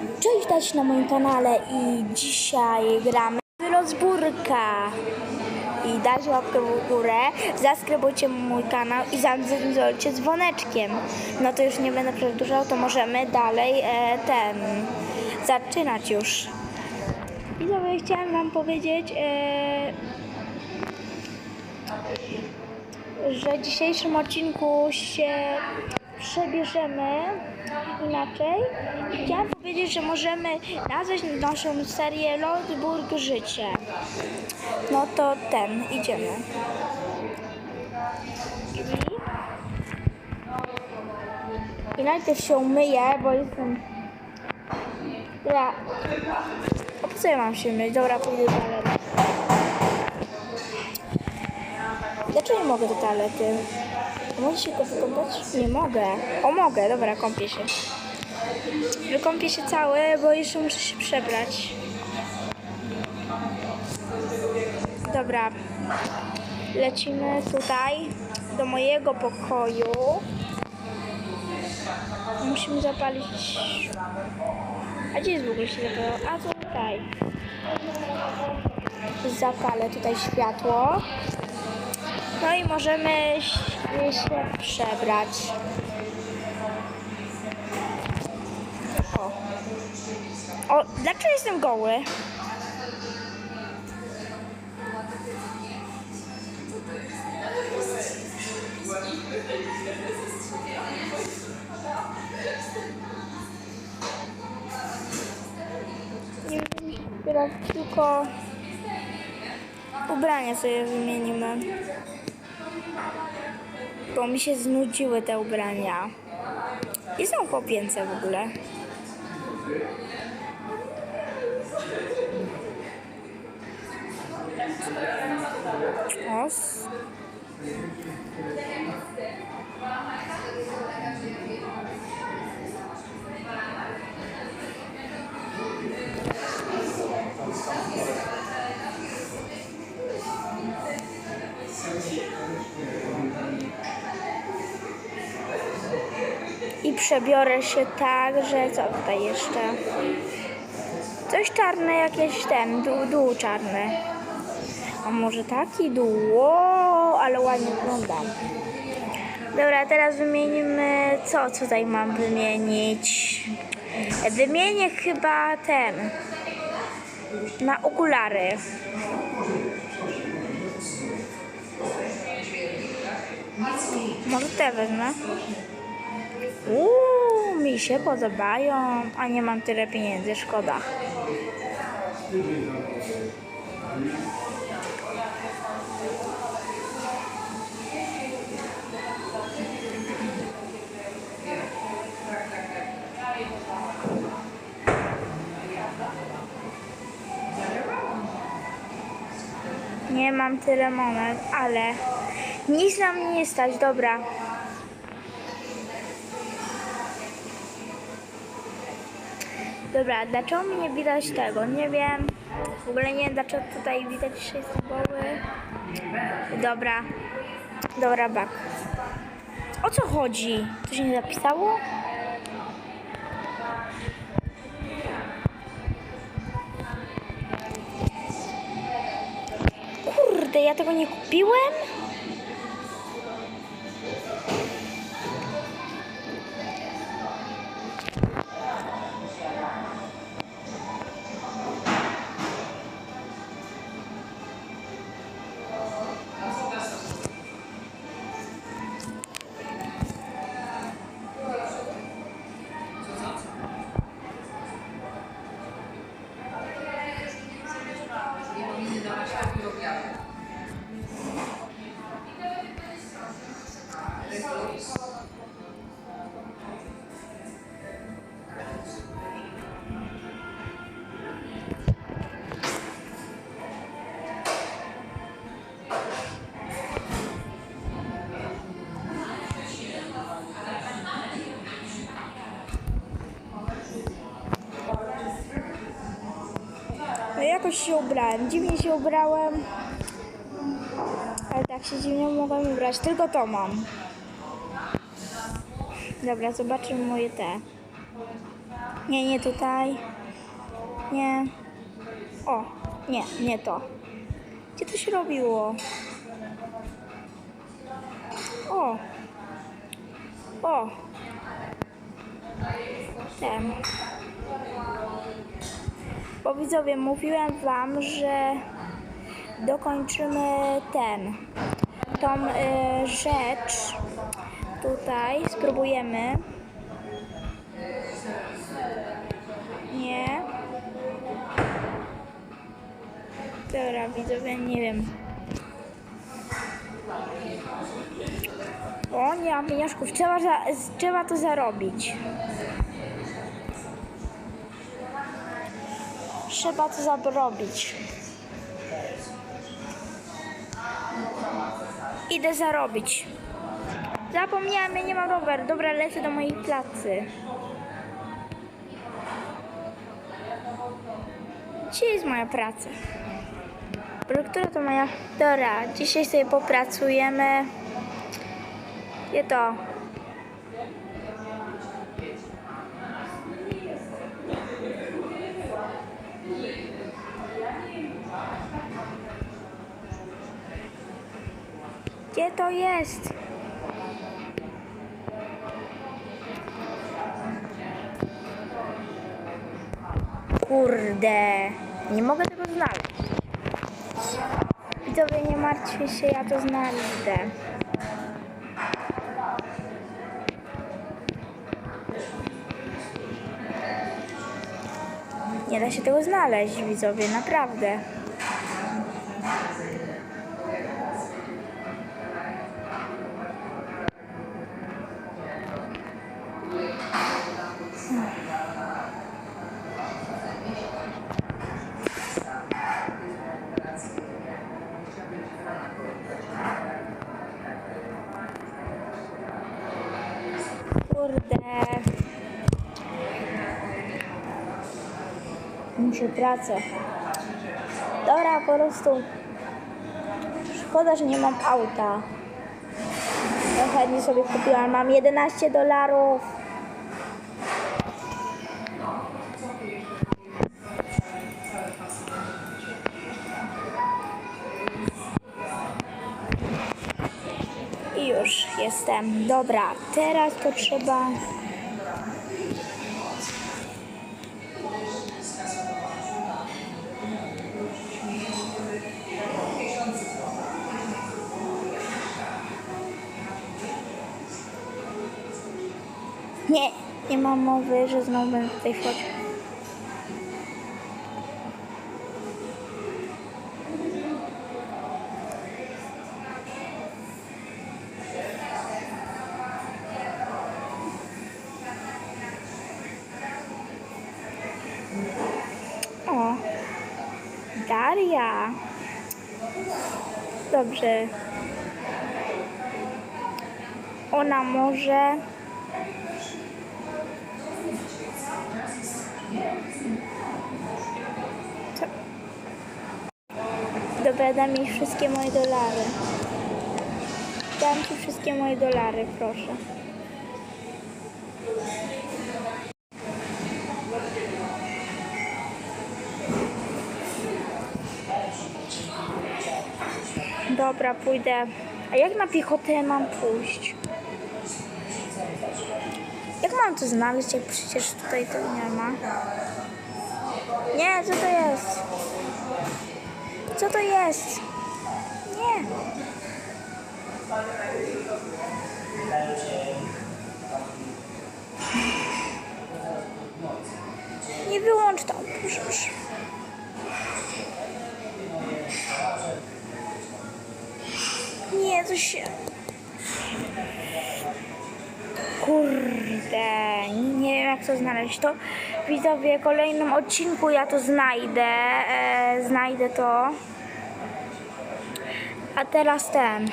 Cześć, witajcie na moim kanale i dzisiaj gramy w. I dajcie łapkę w górę, zaskrybujcie mój kanał i zadzwoncie dzwoneczkiem. No to już nie będę przedłużał, to możemy dalej e, ten zaczynać już. I co chciałam wam powiedzieć, e, że w dzisiejszym odcinku się przebierzemy inaczej. Chciałam powiedzieć, że możemy nazwać naszą serię Lodburg Życie. No to ten, idziemy. I, najpierw się umyję, bo jestem... Ja... Po co ja mam się myć? Dobra, pójdę do toalety. Dlaczego nie mogę do toalety? Mogę się go wykąpać? Nie mogę. O, mogę, dobra, kąpię się. Wykąpię się cały, bo jeszcze muszę się przebrać. Dobra. Lecimy tutaj do mojego pokoju. Musimy zapalić... A gdzie jest w ogóle się? A tutaj. Zapalę tutaj światło. No i możemy się przebrać. O, dlaczego jestem goły? Nie wiem, tylko ubrania sobie wymienimy bo mi się znudziły te ubrania. I są chłopięce w ogóle. Przebiorę się tak, że co tutaj jeszcze? Coś czarne, jakieś ten, dół, dół czarny. A może taki dół? Ale ładnie wyglądam. Dobra, teraz wymienimy, co tutaj mam wymienić? Wymienię chyba ten, na okulary. Może te wezmę. Uuu, mi się podobają, a nie mam tyle pieniędzy, szkoda. Nie mam tyle monet, ale nic na mnie nie stać, dobra. Dobra, dlaczego mi nie widać tego? Nie wiem. W ogóle nie wiem, dlaczego tutaj widać, jest goły. Dobra. Dobra, bak. O co chodzi? To się nie zapisało? Kurde, ja tego nie kupiłem? Się ubrałem. Dziwnie się ubrałem. Ale tak się dziwnie mogłem ubrać. Tylko to mam. Dobra, zobaczymy moje te. Nie, nie tutaj. Nie. O, nie, nie to. Gdzie to się robiło? O. O. Ten. Bo widzowie, mówiłem wam, że dokończymy ten, tą y, rzecz tutaj, spróbujemy. Nie. Dobra, widzowie, nie wiem. O, nie mam pieniążków. Trzeba, za, trzeba to zarobić. Trzeba to zarobić. Idę zarobić. Zapomniałem, ja nie mam rower. Dobra, lecę do mojej pracy. Gdzie jest moja praca? Która to moja... Dobra, dzisiaj sobie popracujemy. Gdzie to? Gdzie to jest? Kurde, nie mogę tego znaleźć. Widzowie, nie martwcie się, ja to znajdę. Nie da się tego znaleźć, widzowie, naprawdę. Kurde. Muszę pracę. Dobra, po prostu. Szkoda, że nie mam auta. Ja chętnie sobie kupiłam. Mam 11 dolarów. Jestem. Dobra, teraz to trzeba. Nie, nie mam mowy, że znowu będę tutaj wchodził. Daria. Dobrze. Ona może. Co? Dobra, dam mi wszystkie moje dolary. Dam ci wszystkie moje dolary, proszę. Dobra, pójdę. A jak na piechotę mam pójść? Jak mam to znaleźć, jak przecież tutaj to nie ma? Nie, co to jest? Co to jest? Nie. Nie wyłącz to, proszę. Nie, to się... Kurde, nie wiem jak to znaleźć. To widzowie, w kolejnym odcinku ja to znajdę. E, znajdę to. A teraz ten.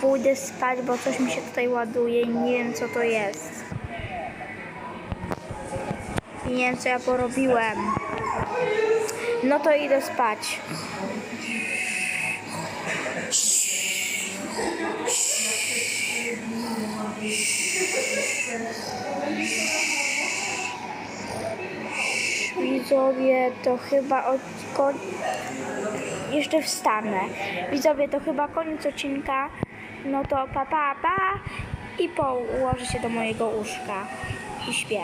Pójdę spać, bo coś mi się tutaj ładuje i nie wiem co to jest. Nie wiem co ja porobiłem. No to idę spać. Widzowie, to chyba od. Jeszcze wstanę. Widzowie, to chyba koniec odcinka. No to pa, pa, pa i położę się do mojego łóżka i śpię.